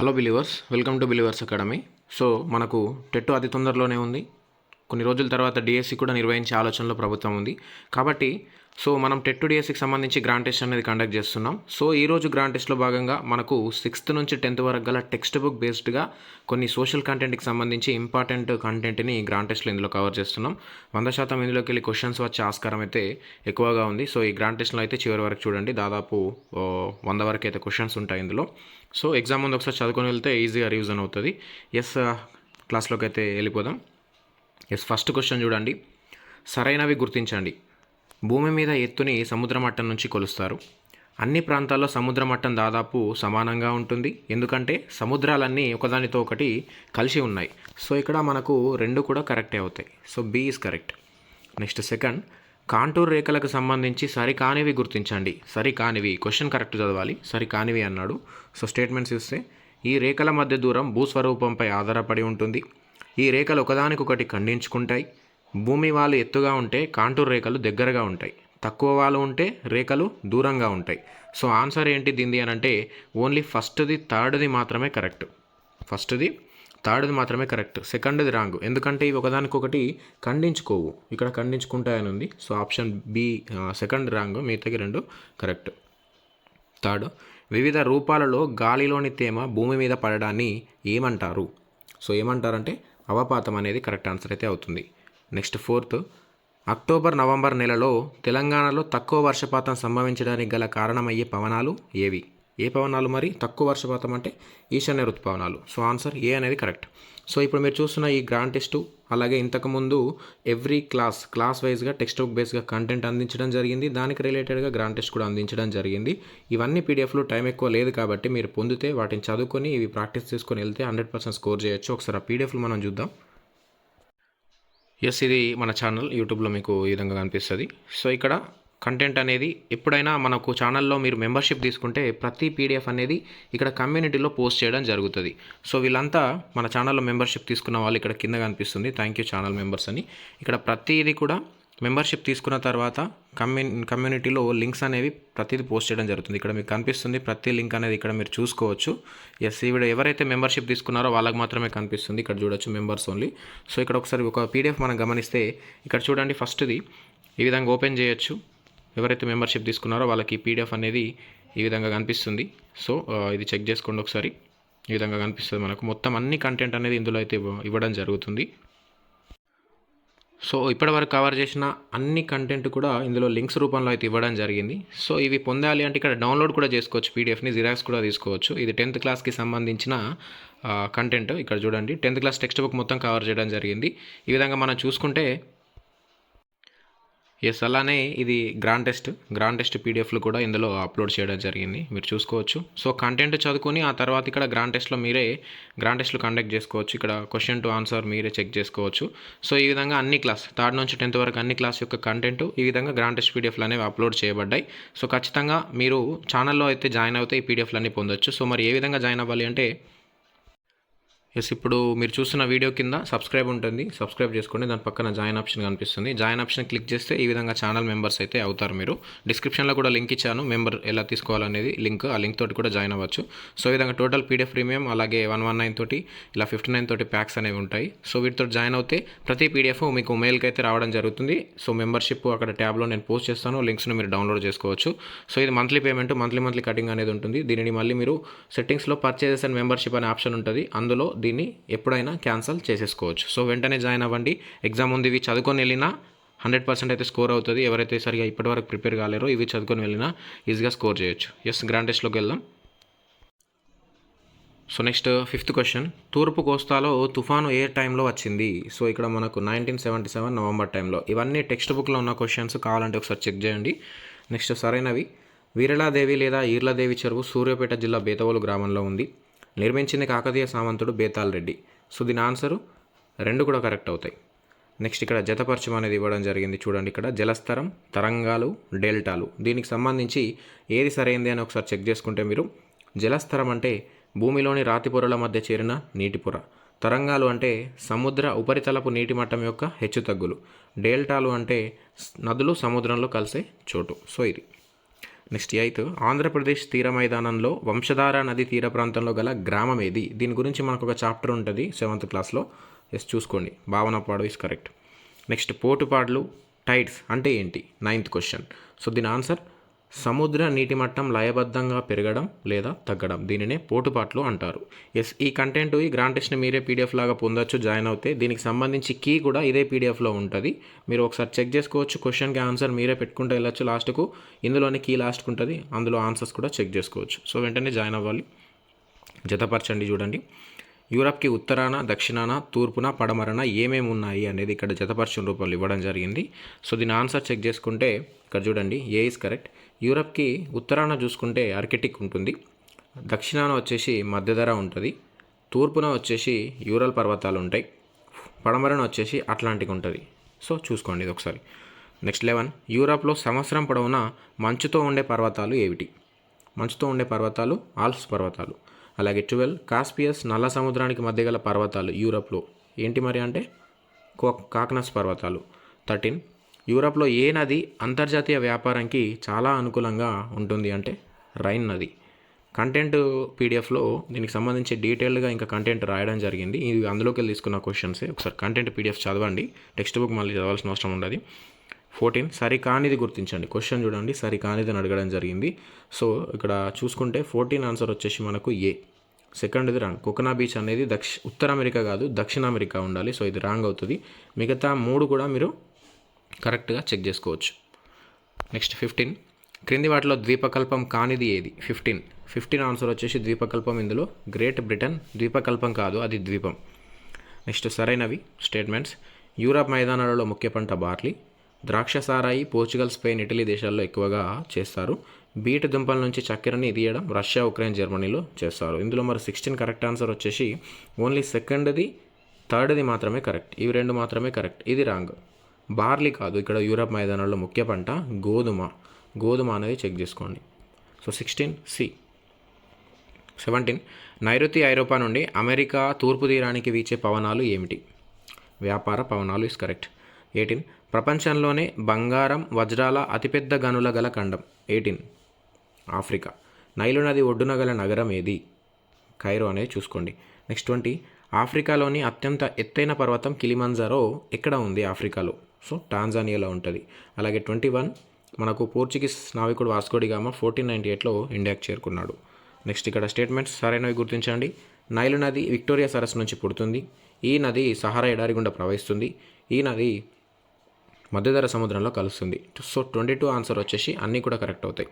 Hello believers welcome to believers academy so మనకు TET అతి తొందరలోనే ఉంది. కొన్ని రోజుల తర్వాత డిఎస్సి కూడా నిర్వహించే ఆలోచనలో ప్రభుత్వం ఉంది. కాబట్టి సో మనం టెట్ డిఎస్సికి సంబంధించి గ్రాండ్ టెస్ట్ అనేది కండక్ట్ చేస్తున్నాం. సో ఈ రోజు గ్రాండ్ టెస్ట్లో భాగంగా మనకు సిక్స్త్ నుంచి టెన్త్ వరకు గల టెక్స్ట్ బుక్ బేస్డ్గా కొన్ని సోషల్ కంటెంట్కి సంబంధించి ఇంపార్టెంట్ కంటెంట్ని గ్రాండ్ టెస్ట్లో ఇందులో కవర్ చేస్తున్నాం. వంద శాతం ఇందులోకి వెళ్ళి క్వశ్చన్స్ వచ్చే ఆస్కారం అయితే ఎక్కువగా ఉంది. సో ఈ గ్రాండ్ టెస్ట్లో అయితే చివరి వరకు చూడండి. దాదాపు వంద వరకు అయితే క్వశ్చన్స్ ఉంటాయి ఇందులో. సో ఎగ్జామ్ ముందు ఒకసారి చదువుకొని వెళ్తే ఈజీగా రివిజన్ అవుతుంది. ఎస్ క్లాస్లోకి అయితే వెళ్ళిపోదాం. ఎస్ ఫస్ట్ క్వశ్చన్ చూడండి. సరైనవి గుర్తించండి. భూమి మీద ఎత్తుని సముద్ర మట్టం నుంచి కొలుస్తారు. అన్ని ప్రాంతాల్లో సముద్ర మట్టం దాదాపు సమానంగా ఉంటుంది. ఎందుకంటే సముద్రాలన్నీ ఒకదానితో ఒకటి కలిసి ఉన్నాయి. సో ఇక్కడ మనకు రెండు కూడా కరెక్టే అవుతాయి. So B is correct next second contour రేఖలకు సంబంధించి సరికానివి గుర్తించండి. సరికానివి. క్వశ్చన్ కరెక్ట్ చదవాలి. సరికానివి అన్నాడు. సో స్టేట్మెంట్స్ ఇస్తే ఈ రేఖల మధ్య దూరం భూస్వరూపంపై ఆధారపడి ఉంటుంది. ఈ రేఖలు ఒకదానికొకటి ఖండించుకుంటాయి. భూమి వాళ్ళు ఎత్తుగా ఉంటే కాంటూర్ రేఖలు దగ్గరగా ఉంటాయి. తక్కువ వాళ్ళు ఉంటే రేఖలు దూరంగా ఉంటాయి. సో ఆన్సర్ ఏంటి దీనిది అని అంటే ఓన్లీ ఫస్ట్ది థర్డ్ది మాత్రమే కరెక్ట్. ఫస్ట్ది థర్డ్ది మాత్రమే కరెక్ట్. సెకండ్ది రాంగ్. ఎందుకంటే ఇవి ఒకదానికొకటి ఖండించుకోవు. ఇక్కడ ఖండించుకుంటాయని ఉంది. So option B second wrong మిగతాకి రెండు కరెక్ట్. థర్డ్ వివిధ రూపాలలో గాలిలోని తేమ భూమి మీద పడడాన్ని ఏమంటారు? సో ఏమంటారంటే అవపాతం అనేది కరెక్ట్ ఆన్సర్ అయితే అవుతుంది. నెక్స్ట్ ఫోర్త్ అక్టోబర్ నవంబర్ నెలలో తెలంగాణలో తక్కువ వర్షపాతం సంభవించడానికి గల కారణమయ్యే పవనాలు ఏవి? ఏ పవనాలు మరి? తక్కువ వర్షపాతం అంటే ఈశాన్య ఋతుపవనాలు సో ఆన్సర్ ఏ అనేది కరెక్ట్. సో ఇప్పుడు మీరు చూస్తున్న ఈ గ్రాండ్ టెస్ట్ అలాగే ఇంతకుముందు ఎవ్రీ క్లాస్ క్లాస్ వైజ్గా టెక్స్ట్ బుక్ బేస్గా కంటెంట్ అందించడం జరిగింది. దానికి రిలేటెడ్గా గ్రాండ్ టెస్ట్ కూడా అందించడం జరిగింది. ఇవన్నీ పీడిఎఫ్లో టైం ఎక్కువ లేదు కాబట్టి మీరు పొందితే వాటిని చదువుకొని ఇవి ప్రాక్టీస్ చేసుకొని వెళ్తే హండ్రెడ్ పర్సెంట్ స్కోర్ చేయొచ్చు. ఒకసారి ఆ పీడిఎఫ్లు మనం చూద్దాం. ఎస్ ఇది మన ఛానల్. యూట్యూబ్లో మీకు ఈ విధంగా కనిపిస్తుంది. సో ఇక్కడ కంటెంట్ అనేది ఎప్పుడైనా మనకు ఛానల్లో మీరు మెంబర్షిప్ తీసుకుంటే ప్రతి పీడిఎఫ్ అనేది ఇక్కడ కమ్యూనిటీలో పోస్ట్ చేయడం జరుగుతుంది. సో వీళ్ళంతా మన ఛానల్లో మెంబర్షిప్ తీసుకున్న వాళ్ళు ఇక్కడ కింద కనిపిస్తుంది. థ్యాంక్ యూ ఛానల్ మెంబర్స్ అని. ఇక్కడ ప్రతిదీ కూడా మెంబర్షిప్ తీసుకున్న తర్వాత కమ్యూ కమ్యూనిటీలో లింక్స్ అనేవి ప్రతిదీ పోస్ట్ చేయడం జరుగుతుంది. ఇక్కడ మీకు కనిపిస్తుంది ప్రతి లింక్ అనేది ఇక్కడ మీరు చూసుకోవచ్చు. ఎస్ ఈవిడ ఎవరైతే మెంబర్షిప్ తీసుకున్నారో వాళ్ళకి మాత్రమే కనిపిస్తుంది. ఇక్కడ చూడొచ్చు మెంబర్స్ ఓన్లీ సో ఇక్కడ ఒకసారి ఒక పీడిఎఫ్ మనం గమనిస్తే ఇక్కడ చూడండి ఫస్ట్ది ఈ విధంగా ఓపెన్ చేయొచ్చు. ఎవరైతే మెంబర్షిప్ తీసుకున్నారో వాళ్ళకి పీడిఎఫ్ అనేది ఈ విధంగా కనిపిస్తుంది. సో ఇది చెక్ చేసుకోండి ఒకసారి. ఈ విధంగా కనిపిస్తుంది మనకు. మొత్తం అన్ని కంటెంట్ అనేది ఇందులో అయితే ఇవ్వడం జరుగుతుంది. సో ఇప్పటివరకు కవర్ చేసిన అన్ని కంటెంట్ కూడా ఇందులో లింక్స్ రూపంలో అయితే ఇవ్వడం జరిగింది. సో ఇవి పొందాలి అంటే ఇక్కడ డౌన్లోడ్ కూడా చేసుకోవచ్చు. పీడిఎఫ్ని జిరాక్స్ కూడా తీసుకోవచ్చు. ఇది టెన్త్ క్లాస్కి సంబంధించిన కంటెంట్. ఇక్కడ చూడండి. టెన్త్ క్లాస్ టెక్స్ట్ బుక్ మొత్తం కవర్ చేయడం జరిగింది. ఈ విధంగా మనం చూసుకుంటే ఎస్ అలానే ఇది గ్రాండ్ టెస్ట్ గ్రాండ్ టెస్ట్ పీడిఎఫ్లు కూడా ఇందులో అప్లోడ్ చేయడం జరిగింది. మీరు చూసుకోవచ్చు. సో కంటెంట్ చదువుకొని ఆ తర్వాత ఇక్కడ గ్రాండ్ టెస్ట్లో మీరే గ్రాండ్ టెస్ట్లు కండక్ట్ చేసుకోవచ్చు. ఇక్కడ క్వశ్చన్ టు ఆన్సర్ మీరే చెక్ చేసుకోవచ్చు. సో ఈ విధంగా అన్ని క్లాస్ థర్డ్ నుంచి టెన్త్ వరకు అన్ని క్లాస్ యొక్క కంటెంట్ ఈ విధంగా గ్రాండ్ టెస్ట్ పీడిఎఫ్లు అనేవి అప్లోడ్ చేయబడ్డాయి. సో ఖచ్చితంగా మీరు ఛానల్లో అయితే జాయిన్ అవుతే ఈ పీడిఎఫ్లు అన్ని పొందొచ్చు. సో మరి ఏ విధంగా జాయిన్ అవ్వాలి అంటే ఎస్ ఇప్పుడు మీరు చూస్తున్న వీడియో కింద సబ్స్క్రైబ్ ఉంటుంది. సబ్స్క్రైబ్ చేసుకోండి. దాని పక్కన జాయిన్ ఆప్షన్ కనిపిస్తుంది. జాయిన్ ఆప్షన్ క్లిక్ చేస్తే ఈ విధంగా ఛానల్ మెంబర్స్ అయితే అవుతారు మీరు. డిస్క్రిప్షన్లో కూడా లింక్ ఇచ్చాను. మెంబర్ ఎలా తీసుకోవాలనేది లింక్ ఆ లింక్ తోటి కూడా జాయిన్ అవ్వచ్చు. సో ఈ విధంగా టోటల్ పీడిఎఫ్ ప్రీమియం అలాగే వన్ వన్ నైన్ తోటి ఇలా ఫిఫ్టీ నైన్ తోటి ప్యాక్స్ అనేవి ఉంటాయి. సో వీటితో జాయిన్ అవుతే ప్రతి పీడిఎఫ్ మీకు మెయిల్కి అయితే రావడం జరుగుతుంది. సో మెంబర్షిప్ అక్కడ ట్యాబ్లో నేను పోస్ట్ చేస్తాను. లింక్స్ను మీరు డౌన్లోడ్ చేసుకోవచ్చు. సో ఇది monthly payment monthly monthly cutting అనేది ఉంటుంది. దీనిని మళ్ళీ మీరు సెట్టింగ్స్లో పర్చేజెస్ అండ్ మెంబర్షిప్ అనే ఆప్షన్ ఉంటుంది. అందులో దీన్ని ఎప్పుడైనా క్యాన్సిల్ చేసేసుకోవచ్చు. సో వెంటనే జాయిన్ అవ్వండి. ఎగ్జామ్ ఉంది ఇవి చదువుకొని వెళ్ళినా హండ్రెడ్ పర్సెంట్ అయితే స్కోర్ అవుతుంది. ఎవరైతే సరిగా ఇప్పటివరకు ప్రిపేర్ కాలేరో ఇవి చదువుకొని వెళ్ళినా ఈజీగా స్కోర్ చేయొచ్చు. ఎస్ గ్రాండెస్ట్లోకి వెళ్దాం. So next fifth question. తూర్పు కోస్తాలో తుఫాను ఏ టైంలో వచ్చింది? సో ఇక్కడ మనకు నైన్టీన్ సెవెంటీ సెవెన్ నవంబర్ టైంలో. ఇవన్నీ టెక్స్ట్ బుక్లో ఉన్న క్వశ్చన్స్. కావాలంటే ఒకసారి చెక్ చేయండి. నెక్స్ట్ సరైనవి. వీరలాదేవి లేదా ఈర్లాదేవి చెరువు సూర్యాపేట జిల్లా బేతవోలు గ్రామంలో ఉంది. నిర్మించింది కాకతీయ సామంతుడు బేతాల్ రెడ్డి. సో దీని ఆన్సరు రెండు కూడా కరెక్ట్ అవుతాయి. నెక్స్ట్ ఇక్కడ జతపరచం అనేది ఇవ్వడం జరిగింది చూడండి ఇక్కడ. జలస్తరం తరంగాలు డెల్టాలు. దీనికి సంబంధించి ఏది సరైంది అని ఒకసారి చెక్ చేసుకుంటే మీరు జలస్తరం అంటే భూమిలోని రాతి పొరల మధ్య చేరిన నీటి పొర. తరంగాలు అంటే సముద్ర ఉపరితలపు నీటి మట్టం యొక్క హెచ్చుతగ్గులు. డెల్టాలు అంటే నదులు సముద్రంలో కలిసే చోటు. సో ఇది. నెక్స్ట్ ఎయిత్ ఆంధ్రప్రదేశ్ తీర మైదానంలో వంశధార నది తీర ప్రాంతంలో గల గ్రామం ఏది? దీని గురించి మనకు ఒక చాప్టర్ ఉంటుంది సెవెంత్ క్లాస్లో. ఎస్ చూసుకోండి. భావనపాడు ఇస్ కరెక్ట్ నెక్స్ట్ పోటుపాడ్లు టైడ్స్ అంటే ఏంటి? నైన్త్ క్వశ్చన్ సో దీని ఆన్సర్ సముద్ర నీటి మట్టం లయబద్ధంగా పెరగడం లేదా తగ్గడం. దీనినే పోటుపాట్లు అంటారు. ఎస్ ఈ కంటెంట్ ఈ గ్రాండ్ టెస్ట్ని మీరే పీడిఎఫ్ లాగా పొందొచ్చు జాయిన్ అవుతే. దీనికి సంబంధించి కీ కూడా ఇదే పీడిఎఫ్లో ఉంటుంది. మీరు ఒకసారి చెక్ చేసుకోవచ్చు క్వశ్చన్కి ఆన్సర్ మీరే పెట్టుకుంటూ వెళ్ళొచ్చు లాస్ట్కు ఇందులోనే కీ లాస్ట్కు ఉంటుంది. అందులో ఆన్సర్స్ కూడా చెక్ చేసుకోవచ్చు. సో వెంటనే జాయిన్ అవ్వాలి. జతపరచండి చూడండి. యూరప్కి ఉత్తరాన దక్షిణాన తూర్పున పడమరన ఏమేమి ఉన్నాయి అనేది ఇక్కడ జతపరచం రూపంలో ఇవ్వడం జరిగింది. సో దీని ఆన్సర్ చెక్ చేసుకుంటే ఇక్కడ చూడండి ఏ ఇస్ కరెక్ట్ యూరప్కి ఉత్తరాన చూసుకుంటే ఆర్కిటిక్ ఉంటుంది. దక్షిణాన వచ్చేసి మధ్యధర ఉంటుంది. తూర్పున వచ్చేసి యూరల్ పర్వతాలు ఉంటాయి. పడమరన వచ్చేసి అట్లాంటిక్ ఉంటుంది. సో చూసుకోండి ఇది ఒకసారి. Next eleven. యూరప్లో సంవత్సరం పొడవునా మంచుతో ఉండే పర్వతాలు ఏమిటి? మంచుతో ఉండే పర్వతాలు ఆల్ప్స్ పర్వతాలు. అలాగే ట్వెల్వ్ కాస్పియస్ నల్ల సముద్రానికి మధ్య గల పర్వతాలు యూరప్లో. ఏంటి మరి అంటే? కో కాకనస్ పర్వతాలు. థర్టీన్ యూరప్లో ఏ నది అంతర్జాతీయ వ్యాపారానికి చాలా అనుకూలంగా ఉంటుంది అంటే రైన్ నది. కంటెంట్ పీడిఎఫ్లో దీనికి సంబంధించి డీటెయిల్డ్గా ఇంకా కంటెంట్ రాయడం జరిగింది. ఇది అందులోకి వెళ్ళి తీసుకున్న క్వశ్చన్సే. ఒకసారి కంటెంట్ పీడిఎఫ్ చదవండి. టెక్స్ట్ బుక్ మళ్ళీ చదవాల్సిన అవసరం ఉండదు. ఫోర్టీన్. సరికానిది గుర్తించండి. క్వశ్చన్ చూడండి. సరికానిది అని అడగడం జరిగింది. సో ఇక్కడ చూసుకుంటే ఫోర్టీన్ ఆన్సర్ వచ్చేసి మనకు ఏ సెకండ్ ఇది రాంగ్ కొకనా బీచ్ అనేది దక్షి ఉత్తర అమెరికా కాదు దక్షిణ అమెరికా ఉండాలి. సో ఇది రాంగ్ అవుతుంది. మిగతా మూడు కూడా మీరు కరెక్ట్గా చెక్ చేసుకోవచ్చు. నెక్స్ట్ ఫిఫ్టీన్ క్రింది వాటిలో ద్వీపకల్పం కానిది ఏది? ఫిఫ్టీన్ ఫిఫ్టీన్ ఆన్సర్ వచ్చేసి ద్వీపకల్పం ఇందులో. గ్రేట్ బ్రిటన్ ద్వీపకల్పం కాదు అది ద్వీపం. నెక్స్ట్ సరైనవి. స్టేట్మెంట్స్ యూరప్ మైదానాలలో ముఖ్య పంట బార్లీ. ద్రాక్ష సారాయి పోర్చుగల్ స్పెయిన్ ఇటలీ దేశాల్లో ఎక్కువగా చేస్తారు. బీట్ దుంపల నుంచి చక్కెరని తీయడం రష్యా ఉక్రెయిన్ జర్మనీలో చేస్తారు. ఇందులో మరి సిక్స్టీన్ కరెక్ట్ ఆన్సర్ వచ్చేసి ఓన్లీ సెకండ్ది థర్డ్ది మాత్రమే కరెక్ట్. ఇవి రెండు మాత్రమే కరెక్ట్. ఇది రాంగ్. బార్లీ కాదు. ఇక్కడ యూరప్ మైదానాల్లో ముఖ్య పంట గోధుమ. గోధుమ అనేది చెక్ చేసుకోండి. So sixteen C. సెవెంటీన్. నైరుతి ఐరోపా నుండి అమెరికా తూర్పు తీరానికి వీచే పవనాలు ఏమిటి? వ్యాపార పవనాలు ఇస్ కరెక్ట్ ఎయిటీన్. ప్రపంచంలోనే బంగారం వజ్రాల అతిపెద్ద గనుల గల ఖండం. ఎయిటీన్. ఆఫ్రికా. నైలు నది ఒడ్డున గల నగరం ఏది? కైరో అనేది చూసుకోండి. Next twenty. ఆఫ్రికాలోని అత్యంత ఎత్తైన పర్వతం కిలిమంజారో ఎక్కడ ఉంది ఆఫ్రికాలో? సో టాంజానియాలో ఉంటుంది. అలాగే ట్వంటీ వన్. మనకు Portuguese నావికుడు Vasco da Gama fourteen ninety ఎయిట్లో ఇండియాకి చేరుకున్నాడు. నెక్స్ట్ ఇక్కడ స్టేట్మెంట్స్ సరైనవి గుర్తించండి. నైలు నది విక్టోరియా సరస్సు నుంచి పుడుతుంది. ఈ నది సహారా ఎడారి గుండా ప్రవహిస్తుంది. ఈ నది మధ్యధర సముద్రంలో కలుస్తుంది. సో ట్వంటీ టూ ఆన్సర్ వచ్చేసి అన్నీ కూడా కరెక్ట్ అవుతాయి.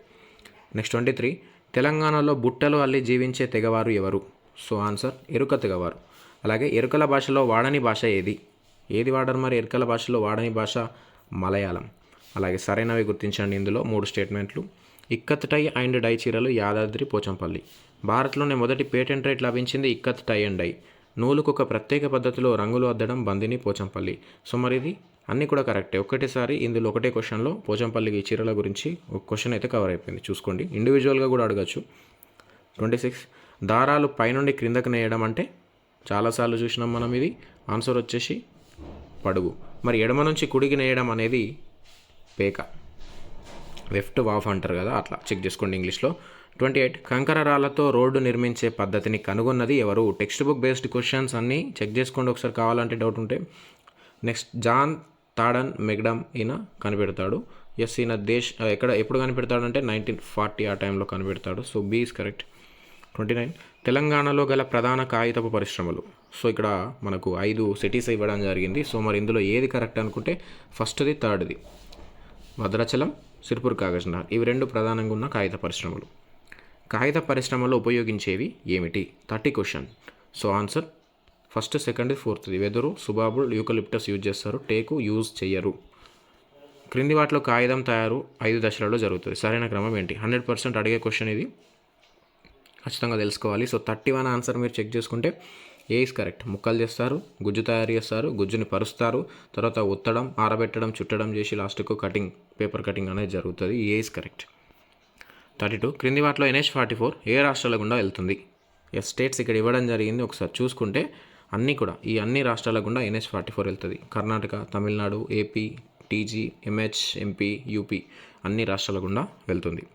నెక్స్ట్ ట్వంటీ త్రీ తెలంగాణలో బుట్టలు అల్లి జీవించే తెగవారు ఎవరు? సో ఆన్సర్ ఎరుక తెగవారు. అలాగే ఎరుకల భాషలో వాడని భాష ఏది? ఏది వాడరు మరి ఎరుకల భాషలో వాడని భాష? మలయాళం. అలాగే సరైనవి గుర్తించండి ఇందులో మూడు స్టేట్మెంట్లు. ఇక్కత్ టై అండ్ డై చీరలు యాదాద్రి పోచంపల్లి. భారత్లోనే మొదటి పేటెంట్ రేట్ లభించింది ఇక్కత్ టై అండ్ డై. నూలుకు ఒక ప్రత్యేక పద్ధతిలో రంగులు అద్దడం బందిని పోచంపల్లి. సో మరి ఇది అన్నీ కూడా కరెక్టే. ఒకటేసారి ఇందులో ఒకటే క్వశ్చన్లో పోచంపల్లికి చీరల గురించి ఒక క్వశ్చన్ అయితే కవర్ అయిపోయింది. చూసుకోండి. ఇండివిజువల్గా కూడా అడగచ్చు. ట్వంటీ సిక్స్ దారాలు పైనుండి క్రిందకు నేయడం అంటే చాలాసార్లు చూసినాం మనం ఇది. ఆన్సర్ వచ్చేసి పడుగు. మరి ఎడమ నుంచి కుడికి నేయడం అనేది పేక. లెఫ్ట్ వాఫ్ అంటారు కదా అట్లా. చెక్ చేసుకోండి ఇంగ్లీష్లో. ట్వంటీ ఎయిట్ కంకర రాళ్ళతో రోడ్డు నిర్మించే పద్ధతిని కనుగొన్నది ఎవరు? టెక్స్ట్ బుక్ బేస్డ్ క్వశ్చన్స్ అన్నీ చెక్ చేసుకోండి. ఒకసారి కావాలంటే డౌట్ ఉంటే. నెక్స్ట్ జాన్ తాడన్ మెగ్డమ్ ఈయన కనిపెడతాడు. ఎస్ ఈయన దేశ్ ఎక్కడ ఎప్పుడు కనిపెడతాడంటే నైన్టీన్ ఫార్టీ ఆ టైంలో కనిపెడతాడు. So B is correct. Twenty nine. తెలంగాణలో గల ప్రధాన కాగితపు పరిశ్రమలు. సో ఇక్కడ మనకు ఐదు సిటీస్ ఇవ్వడం జరిగింది. సో మరి ఇందులో ఏది కరెక్ట్ అనుకుంటే ఫస్ట్ది థర్డ్ది. భద్రాచలం సిర్పూర్ కాగజ్నగర్. ఇవి రెండు ప్రధానంగా ఉన్న కాగిత పరిశ్రమలు. కాగిత పరిశ్రమలో ఉపయోగించేవి ఏమిటి? Thirty question. So answer first second ఫోర్త్ది వెదురు సుబాబుల్ యూకలిప్టస్ యూజ్ చేస్తారు. టేకు యూజ్ చేయరు క్రింది వాటిలో కాగితం తయారు ఐదు దశలలో జరుగుతుంది. సరైన క్రమం ఏంటి? హండ్రెడ్ పర్సెంట్ అడిగే క్వశ్చన్ ఇది. ఖచ్చితంగా తెలుసుకోవాలి. సో థర్టీ వన్ ఆన్సర్ మీరు చెక్ చేసుకుంటే ఏ ఇస్ కరెక్ట్? ముక్కలు చేస్తారు గుజ్జు తయారు చేస్తారు గుజ్జుని పరుస్తారు తర్వాత ఉత్తడం ఆరబెట్టడం చుట్టడం చేసి లాస్ట్కు కటింగ్ పేపర్ కటింగ్ అనేది జరుగుతుంది. A is correct? Thirty two. క్రింది వాటిలో ఎన్హెచ్ ఫార్టీ ఫోర్ ఏ రాష్ట్రాల గుండా వెళ్తుంది? ఎస్ స్టేట్స్ ఇక్కడ ఇవ్వడం జరిగింది. ఒకసారి చూసుకుంటే అన్నీ కూడా ఈ అన్ని రాష్ట్రాల గుండా ఎన్హెచ్ ఫార్టీ ఫోర్ వెళ్తుంది. Karnataka Tamil Nadu AP TG MH MP UP అన్ని రాష్ట్రాల గుండా వెళ్తుంది.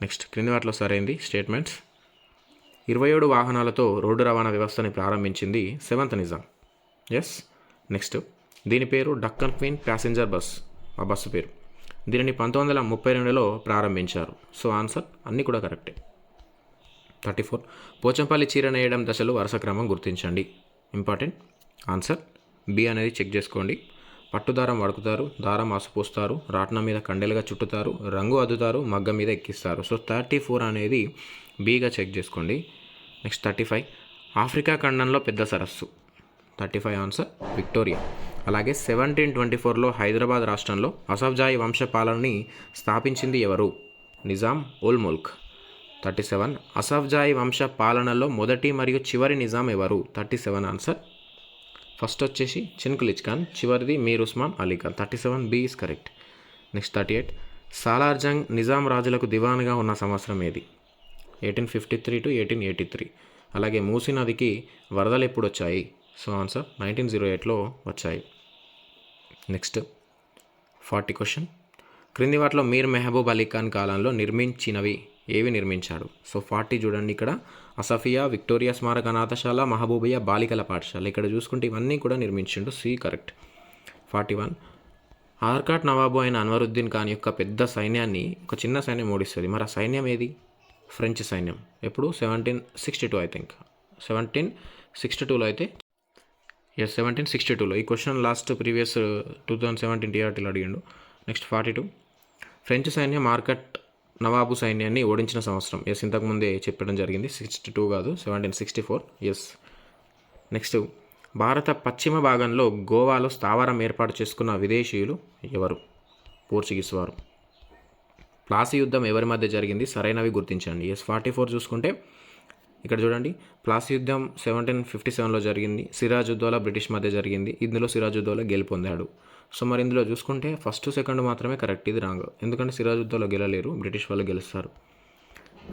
నెక్స్ట్ క్రింది వాటిలో సరైంది స్టేట్మెంట్స్. ఇరవై ఏడు వాహనాలతో రోడ్డు రవాణా వ్యవస్థని ప్రారంభించింది సెవెంత్ నిజాం. ఎస్ నెక్స్ట్ దీని పేరు డక్కన్ క్వీన్ ప్యాసింజర్ బస్ ఆ బస్సు పేరు. దీనిని పంతొమ్మిది వందల ముప్పై రెండులో ప్రారంభించారు. సో ఆన్సర్ అన్నీ కూడా కరెక్టే. Thirty four. పోచంపల్లి చీర నేయడం దశలు వరుస క్రమం గుర్తించండి. ఇంపార్టెంట్ ఆన్సర్ బి అనేది చెక్ చేసుకోండి. పట్టు దారం వడుకుతారు దారం ఆసుపోస్తారు రాట్నం మీద కండెలుగా చుట్టుతారు రంగు అద్దుతారు మగ్గ మీద ఎక్కిస్తారు. సో థర్టీ ఫోర్ అనేది బీగా చెక్ చేసుకోండి. Next thirty five. ఆఫ్రికా ఖండంలో పెద్ద సరస్సు. Thirty five answer Victoria. అలాగే సెవెంటీన్ ట్వంటీ ఫోర్లో హైదరాబాద్ రాష్ట్రంలో అసఫ్జాయి వంశపాలనని స్థాపించింది ఎవరు? Nizam ul Mulk thirty seven. అసఫ్జాయి వంశ పాలనలో మొదటి మరియు చివరి నిజాం ఎవరు? Thirty seven answer. ఫస్ట్ వచ్చేసి చిన్కులిచ్ ఖాన్ చివరిది Mir Osman Ali Khan. Thirty seven B is correct. Next thirty eight. Salar Jung Nizam రాజులకు దివాన్గా ఉన్న సంవత్సరం ఏది? Eighteen fifty three to eighteen eighty three. అలాగే మూసీ నదికి వరదలు ఎప్పుడు వచ్చాయి? సో ఆన్సర్ నైన్టీన్ జీరో ఎయిట్లో వచ్చాయి. Next forty question. క్రింది వాటిలో మీర్ మెహబూబ్ అలీ ఖాన్ కాలంలో నిర్మించినవి ఏవి నిర్మించాడు? సో ఫార్టీ చూడండి ఇక్కడ. అసఫియా విక్టోరియా స్మారక అనాథశాల మహబూబియా బాలికల పాఠశాల. ఇక్కడ చూసుకుంటే ఇవన్నీ కూడా నిర్మించిండు C correct. Forty one. Arcot నవాబు అయిన అన్వరుద్దీన్ ఖాన్ యొక్క పెద్ద సైన్యాన్ని ఒక చిన్న సైన్యం ఓడిస్తుంది. మరి ఆ సైన్యం ఏది? ఫ్రెంచ్ సైన్యం. ఎప్పుడు? Seventeen sixty two I think. Seventeen sixty టూలో అయితే ఎస్ సెవెంటీన్ సిక్స్టీ టూలో. ఈ question last previous two thousand seventeen టీఆర్టీలో అడిగిండు. Next forty two. ఫ్రెంచ్ సైన్యం మార్కెట్ నవాబు సైన్యాన్ని ఓడించిన సంవత్సరం. ఎస్ ఇంతకుముందే చెప్పడం జరిగింది. సిక్స్టీ టూ కాదు seventeen sixty four yes next భారత పశ్చిమ భాగంలో గోవాలో స్థావరం ఏర్పాటు చేసుకున్న విదేశీయులు ఎవరు? పోర్చుగీస్ వారు. ప్లాసీ యుద్ధం ఎవరి మధ్య జరిగింది? సరైనవి గుర్తించండి. ఎస్ ఫార్టీ ఫోర్ చూసుకుంటే ఇక్కడ చూడండి. ప్లాసీ యుద్ధం సెవెంటీన్ ఫిఫ్టీ సెవెన్లో జరిగింది. సిరాజుద్దోలా బ్రిటిష్ మధ్య జరిగింది. ఇందులో సిరాజుద్దోలా గెలుపొందాడు. సో మరి ఇందులో చూసుకుంటే ఫస్ట్ సెకండ్ మాత్రమే కరెక్ట్ ఇది రాంగ్. ఎందుకంటే సిరాజుద్దోలో గెలలేరు బ్రిటిష్ వాళ్ళు గెలుస్తారు.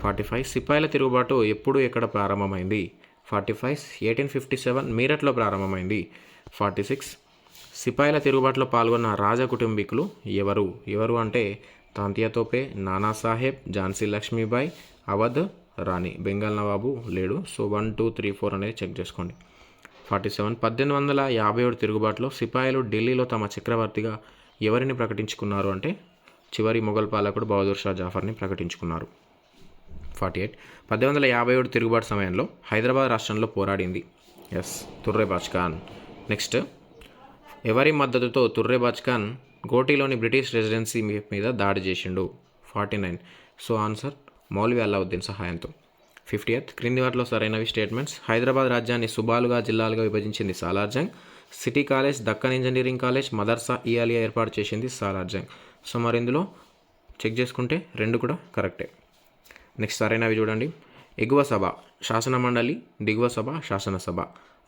ఫార్టీ ఫైవ్ సిపాయిల తిరుగుబాటు ఎప్పుడు ఎక్కడ ప్రారంభమైంది? Forty five eighteen fifty seven మీరట్లో ప్రారంభమైంది. ఫార్టీ సిక్స్ సిపాయిల తిరుగుబాటులో పాల్గొన్న రాజ కుటుంబీకులు ఎవరు? ఎవరు అంటే తాంతియా తోపే నానాసాహెబ్ ఝాన్సీ లక్ష్మీబాయి అవధ్ రాణి. బెంగాల్ నవాబు లేడు. So one two three four అనేది చెక్ చేసుకోండి. ఫార్టీ సెవెన్ పద్దెనిమిది వందల యాభై ఏడు తిరుగుబాటులో సిపాయిలు ఢిల్లీలో తమ చక్రవర్తిగా ఎవరిని ప్రకటించుకున్నారు అంటే చివరి మొఘల్ పాలకుడు బహదూర్ షా జాఫర్ని ప్రకటించుకున్నారు. ఫార్టీ ఎయిట్ పద్దెనిమిది వందల యాభై ఏడు తిరుగుబాటు సమయంలో హైదరాబాద్ రాష్ట్రంలో పోరాడింది. ఎస్. తుర్రేబాజ్ ఖాన్ నెక్స్ట్ ఎవరి మద్దతుతో తుర్రేబాజ్ ఖాన్ గోటీలోని బ్రిటిష్ రెసిడెన్సీ మీ- మీద దాడి చేసిండు? Forty nine. So answer Maulvi Allauddin సహాయంతో. ఫిఫ్టీయత్. క్రింది వాటిలో సరైనవి స్టేట్మెంట్స్. హైదరాబాద్ రాజ్యాన్ని సుబాలుగా జిల్లాలుగా విభజించింది Salar Jung city college Deccan engineering college Madrasa Aliya ఏర్పాటు చేసింది సాలార్జంగ్ సో మరి ఇందులో చెక్ చేసుకుంటే రెండు కూడా కరెక్టే. నెక్స్ట్ సరైనవి చూడండి. ఎగువ సభ శాసన మండలి దిగువ సభ శాసనసభ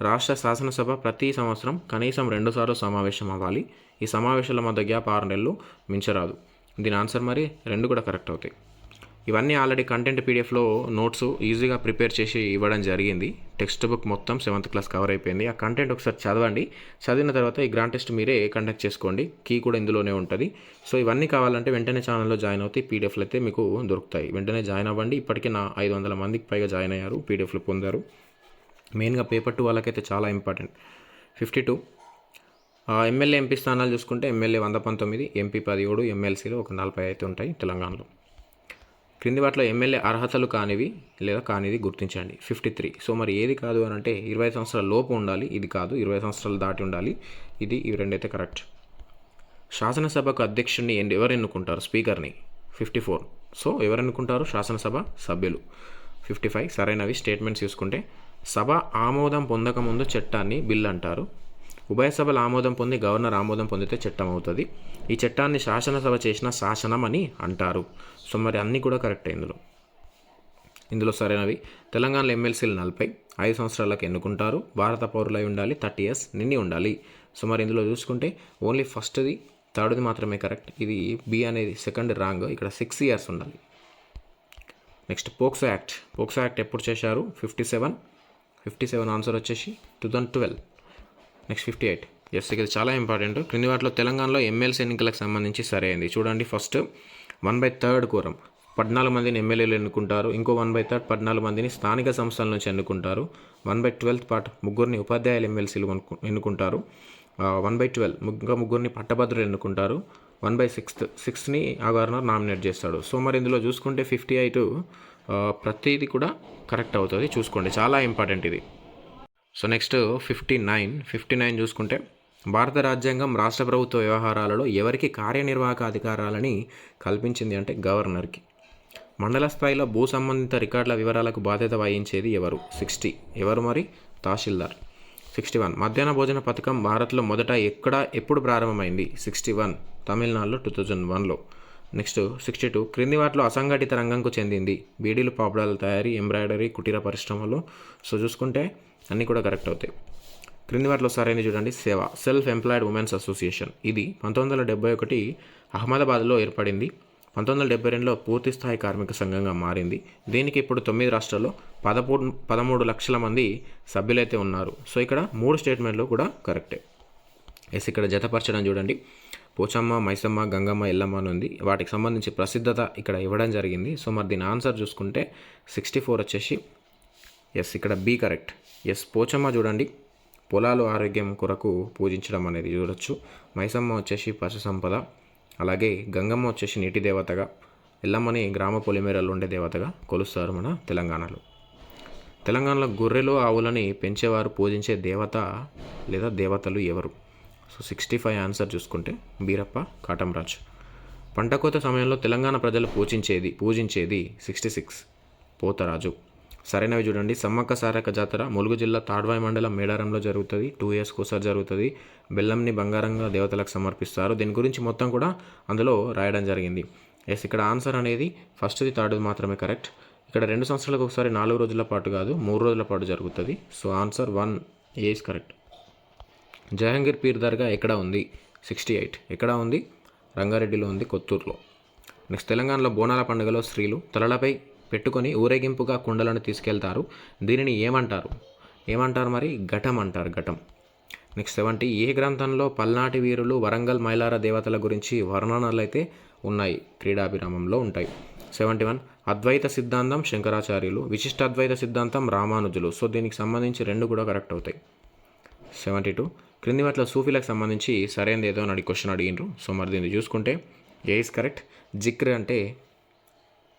రాష్ట్ర శాసనసభ ప్రతి సంవత్సరం కనీసం రెండుసార్లు సమావేశం అవ్వాలి. ఈ సమావేశాల మధ్య గ్యాప్ ఆరు నెలలు మించరాదు. దీని ఆన్సర్ మరి రెండు కూడా కరెక్ట్ అవుతాయి. ఇవన్నీ ఆల్రెడీ కంటెంట్ పీడిఎఫ్లో నోట్స్ ఈజీగా ప్రిపేర్ చేసి ఇవ్వడం జరిగింది. టెక్స్ట్ బుక్ మొత్తం సెవెంత్ క్లాస్ కవర్ అయిపోయింది. ఆ కంటెంట్ ఒకసారి చదవండి. చదివిన తర్వాత ఈ గ్రాండ్ టెస్ట్ మీరే కండక్ట్ చేసుకోండి. కీ కూడా ఇందులోనే ఉంటుంది. సో ఇవన్నీ కావాలంటే వెంటనే ఛానల్లో జాయిన్ అవుతాయి పీడిఎఫ్లు అయితే మీకు దొరుకుతాయి. వెంటనే జాయిన్ అవ్వండి. ఇప్పటికే నా ఐదు వందల మందికి పైగా జాయిన్ అయ్యారు పీడిఎఫ్లు పొందారు. మెయిన్గా పేపర్ టూ వాళ్ళకైతే చాలా important. Fifty two. MLA MP స్థానాలు చూసుకుంటే ఎమ్మెల్యే వంద పంతొమ్మిది ఎంపీ పదిహేడు ఎమ్మెల్సీలు ఒక నలభై అయితే ఉంటాయి తెలంగాణలో. క్రింది వాటిలో ఎమ్మెల్యే అర్హతలు కానివి లేదా కానిది గుర్తించండి. Fifty three. సో మరి ఏది కాదు అని అంటే ఇరవై సంవత్సరాల లోపు ఉండాలి. ఇది కాదు. ఇరవై సంవత్సరాలు దాటి ఉండాలి. ఇది ఇవి రెండైతే కరెక్ట్. శాసనసభకు అధ్యక్షుడిని ఎన్- ఎవరు ఎన్నుకుంటారు? స్పీకర్ని. Fifty four. సో ఎవరు ఎన్నుకుంటారు? శాసనసభ సభ్యులు. Fifty five. సరైనవి స్టేట్మెంట్స్ చూసుకుంటే సభ ఆమోదం పొందకముందు చట్టాన్ని బిల్ అంటారు. ఉభయ సభల ఆమోదం పొంది గవర్నర్ ఆమోదం పొందితే చట్టం అవుతుంది. ఈ చట్టాన్ని శాసనసభ చేసిన శాసనం అని అంటారు. సో మరి అన్నీ కూడా కరెక్ట్ ఇందులో. ఇందులో సరైనవి. తెలంగాణలో ఎమ్మెల్సీలు నలభై ఐదు సంవత్సరాలకు ఎన్నుకుంటారు. భారత పౌరులై ఉండాలి థర్టీ ఇయర్స్ నిండి ఉండాలి. సో మరి ఇందులో చూసుకుంటే ఓన్లీ ఫస్ట్ది థర్డ్ది మాత్రమే కరెక్ట్. ఇది బి అనేది సెకండ్ రాంగ్. ఇక్కడ సిక్స్ ఇయర్స్ ఉండాలి. Next POCSO act. POCSO act ఎప్పుడు చేశారు? Fifty seven. Fifty seven answer వచ్చేసి two thousand twelve. Next fifty eight. Yes ఇది చాలా ఇంపార్టెంట్. క్రింది వాటిలో తెలంగాణలో ఎమ్మెల్సీ ఎన్నికలకు సంబంధించి సరైంది చూడండి first one by third quorum. పద్నాలుగు మందిని ఎమ్మెల్యేలు ఎన్నుకుంటారు. ఇంకో వన్ బై థర్డ్ పద్నాలుగు మందిని స్థానిక సంస్థల నుంచి ఎన్నుకుంటారు. వన్ బై ట్వెల్త్ పార్ట్ ముగ్గురిని ఉపాధ్యాయులు ఎమ్మెల్సీలు ఎన్నుకుంటారు. వన్ బై ట్వెల్వ్ ఇంకా ముగ్గురిని పట్టభద్రులు ఎన్నుకుంటారు. వన్ బై సిక్స్త్ సిక్స్త్ని ఆ గవర్నర్ నామినేట్ చేస్తాడు. సో మరి ఇందులో చూసుకుంటే ఫిఫ్టీ ఎయిట్ ప్రతిదీ కూడా కరెక్ట్ అవుతుంది. చూసుకోండి. చాలా ఇంపార్టెంట్ ఇది. So next fifty nine fifty nine చూసుకుంటే భారత రాజ్యాంగం రాష్ట్ర ప్రభుత్వ వ్యవహారాలలో ఎవరికి కార్యనిర్వాహక అధికారాలని కల్పించింది అంటే గవర్నర్కి. మండల స్థాయిలో భూ సంబంధిత రికార్డుల వివరాలకు బాధ్యత వహించేది ఎవరు? సిక్స్టీ. ఎవరు మరి? తహసీల్దార్. Sixty one. మధ్యాహ్న భోజన పథకం భారత్లో మొదట ఎక్కడ ఎప్పుడు ప్రారంభమైంది? Sixty one. తమిళనాడులో టూ థౌజండ్ వన్లో. Next sixty two. క్రింది వాటిలో అసంఘటిత రంగంకు చెందింది. బీడీలు పాపడాల తయారీ ఎంబ్రాయిడరీ కుటీర పరిశ్రమలు. సో చూసుకుంటే అన్నీ కూడా కరెక్ట్ అవుతాయి. క్రింది వాటిలో సరైన చూడండి. సేవ సెల్ఫ్ ఎంప్లాయిడ్ ఉమెన్స్ అసోసియేషన్ ఇది పంతొమ్మిది వందల డెబ్బై ఒకటి అహ్మదాబాద్లో ఏర్పడింది. పంతొమ్మిది వందల డెబ్బై రెండులో పూర్తి స్థాయి కార్మిక సంఘంగా మారింది. దీనికి ఇప్పుడు తొమ్మిది రాష్ట్రాల్లో పదమూడు పదమూడు లక్షల మంది సభ్యులైతే ఉన్నారు. సో ఇక్కడ మూడు స్టేట్మెంట్లు కూడా కరెక్టే ఎస్ ఇక్కడ జతపరచడం చూడండి. పోచమ్మ మైసమ్మ గంగమ్మ ఎల్లమ్మ అని ఉంది. వాటికి సంబంధించి ప్రసిద్ధత ఇక్కడ ఇవ్వడం జరిగింది. సో మరి దీని ఆన్సర్ చూసుకుంటే సిక్స్టీ ఫోర్ వచ్చేసి ఎస్ ఇక్కడ బి కరెక్ట్ ఎస్ పోచమ్మ చూడండి. పొలాలు ఆరోగ్యం కొరకు పూజించడం అనేది చూడొచ్చు. మైసమ్మ వచ్చేసి పశు సంపద అలాగే గంగమ్మ వచ్చేసి నీటి దేవతగా ఎల్లమ్మని గ్రామ పొలిమేరలు ఉండే దేవతగా కొలుస్తారు మన తెలంగాణలో. తెలంగాణలో గొర్రెలు ఆవులని పెంచేవారు పూజించే దేవత లేదా దేవతలు ఎవరు? సో సిక్స్టీ ఫైవ్ ఆన్సర్ చూసుకుంటే బీరప్ప కాటంరాజు పంట కోత సమయంలో తెలంగాణ ప్రజలు పూజించేది పూజించేది సిక్స్టీ సిక్స్ పోతరాజు. సరైనవి చూడండి. సమ్మక్క సారక్క జాతర ములుగు జిల్లా తాడ్వాయి మండలం మేడారంలో జరుగుతుంది. టూ ఇయర్స్కి ఒకసారి జరుగుతుంది. బెల్లంని బంగారంగా దేవతలకు సమర్పిస్తారు. దీని గురించి మొత్తం కూడా అందులో రాయడం జరిగింది. ఎస్ ఇక్కడ ఆన్సర్ అనేది ఫస్ట్ది థర్డ్ మాత్రమే కరెక్ట్. ఇక్కడ రెండు సంవత్సరాలకు ఒకసారి నాలుగు రోజుల పాటు కాదు మూడు రోజుల పాటు జరుగుతుంది. So answer one yes correct Jahangir Peer Dargah ఎక్కడ ఉంది? సిక్స్టీ ఎయిట్ ఎక్కడ ఉంది? రంగారెడ్డిలో ఉంది కొత్తూరులో. నెక్స్ట్ తెలంగాణలో బోనాల పండుగలో స్త్రీలు తలలపై పెట్టుకొని ఊరేగింపుగా కుండలను తీసుకెళ్తారు. దీనిని ఏమంటారు? ఏమంటారు మరి? ఘటం అంటారు ఘటం. నెక్స్ట్ సెవెంటీ ఏ గ్రంథంలో పల్నాటి వీరులు వరంగల్ మైలార దేవతల గురించి వర్ణనలు అయితే ఉన్నాయి? క్రీడాభిరామంలో ఉంటాయి. సెవెంటీ వన్ అద్వైత సిద్ధాంతం శంకరాచార్యులు విశిష్ట అద్వైత సిద్ధాంతం రామానుజులు. సో దీనికి సంబంధించి రెండు కూడా కరెక్ట్ అవుతాయి. సెవెంటీ టూ క్రింది వాటిలో సూఫీలకు సంబంధించి సరైనది ఏదో అని క్వశ్చన్ అడిగినరు సో మరి దీన్ని చూసుకుంటే ఏ ఇస్ కరెక్ట్? జిక్ర్ అంటే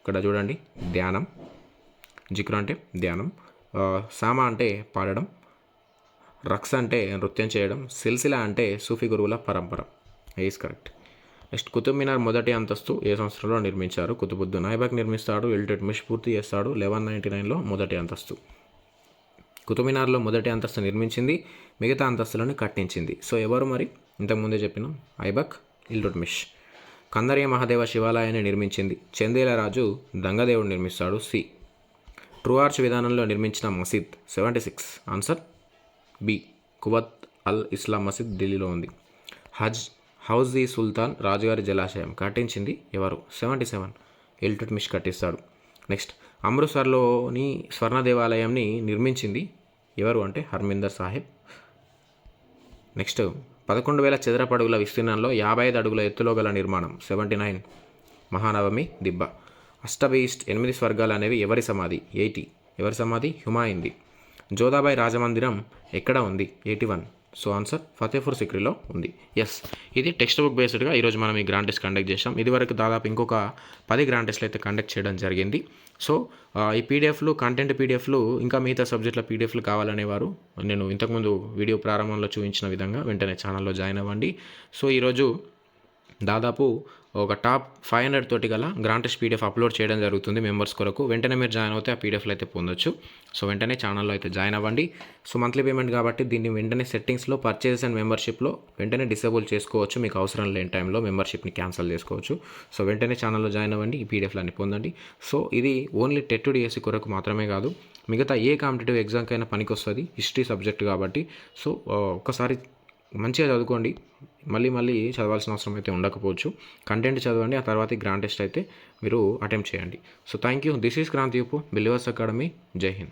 ఇక్కడ చూడండి ధ్యానం. జిక్ర్ అంటే ధ్యానం. సామ అంటే పాడడం. రక్స్ అంటే నృత్యం చేయడం. సిల్సిలా అంటే సూఫీ గురువుల పరంపర. Is correct next Qutub Minar మొదటి అంతస్తు ఏ సంవత్సరంలో నిర్మించారు? కుతుబుద్దీన్ ఐబాక్ నిర్మిస్తాడు ఇల్టెట్మిష్ పూర్తి చేస్తాడు లెవెన్ నైంటీ నైన్లో మొదటి అంతస్తు. కుతుబ్మినార్లో మొదటి అంతస్తు నిర్మించింది మిగతా అంతస్తులను కట్టించింది. సో ఎవరు మరి? ఇంతకుముందే చెప్పినాం ఐబక్ ఇల్టుట్మిష్ కందరియ మహాదేవ శివాలయాన్ని నిర్మించింది. చందేల రాజు దంగదేవుడు నిర్మిస్తాడు. సి. ట్రూ ఆర్చ్ విధానంలో నిర్మించిన మసీద్ seventy six. Answer? B. Quwwat al Islam Masjid ఢిల్లీలో ఉంది. హజ్ హౌజ్ ఈ సుల్తాన్ రాజుగారి జలాశయం కట్టించింది ఎవరు? Seventy seven. ఇల్టుట్మిష్ కట్టిస్తాడు. నెక్స్ట్. అమృత్సర్లోని స్వర్ణ దేవాలయంని నిర్మించింది ఎవరు అంటే హర్మిందర్ సాహెబ్. నెక్స్ట్. పదకొండు వేల చదరపు అడుగుల విస్తీర్ణంలో యాభై ఐదు అడుగుల ఎత్తులో గల నిర్మాణం. సెవెంటీ నైన్ మహానవమి దిబ్బ. అష్టబీస్ట్ ఎనిమిది స్వర్గాలు అనేవి ఎవరి సమాధి? ఎయిటీ ఎవరి సమాధి? హుమాయింది. జోదాబాయి రాజమందిరం ఎక్కడ ఉంది? Eighty one. So answer Fatehpur సిక్రీలో ఉంది. ఎస్ ఇది టెక్స్ట్ బుక్ బేస్డ్గా ఈరోజు మనం ఈ గ్రాండ్ టెస్ట్ కండక్ట్ చేసాం ఇదివరకు దాదాపు ఇంకొక పది గ్రాండ్ టెస్ట్లు అయితే కండక్ట్ చేయడం జరిగింది. సో ఈ పీడిఎఫ్లు కంటెంట్ పీడిఎఫ్లు ఇంకా మిగతా సబ్జెక్టుల పీడిఎఫ్లు కావాలనేవారు నేను ఇంతకుముందు వీడియో ప్రారంభంలో చూపించిన విధంగా వెంటనే ఛానల్లో జాయిన్ అవ్వండి. సో ఈరోజు దాదాపు ఒక టాప్ ఫైవ్ హండ్రెడ్ తోటి గల గ్రాంటెస్ పీడిఎఫ్ అప్లోడ్ చేయడం జరుగుతుంది మెంబర్స్ కొరకు. వెంటనే మీరు జాయిన్ అవుతే ఆ పీడిఎఫ్లు అయితే పొందొచ్చు. సో వెంటనే ఛానల్లో అయితే జాయిన్ అవ్వండి. సో మంత్లీ పేమెంట్ కాబట్టి దీన్ని వెంటనే సెట్టింగ్స్లో పర్చేస్ అండ్ మెంబర్షిప్లో వెంటనే డిసేబుల్ చేసుకోవచ్చు. మీకు అవసరం లేని టైంలో మెంబర్షిప్ని క్యాన్సిల్ చేసుకోవచ్చు. సో వెంటనే ఛానల్లో జాయిన్ అవ్వండి. ఈ పీడిఎఫ్లన్నీ పొందండి. సో ఇది ఓన్లీ టెట్ డిఎస్సి కొరకు మాత్రమే కాదు మిగతా ఏ కాంపిటేటివ్ ఎగ్జామ్కైనా పనికి వస్తుంది హిస్టరీ సబ్జెక్ట్ కాబట్టి. సో ఒకసారి ఒక్కసారి మంచిగా చదువుకోండి. మళ్ళీ మళ్ళీ చదవాల్సిన అవసరం అయితే ఉండకపోవచ్చు. కంటెంట్ చదవండి ఆ తర్వాత గ్రాండ్ టెస్ట్ అయితే మీరు అటెంప్ట్ చేయండి. So thank you. This is Kranthi యూపు believers academy. Jai Hind.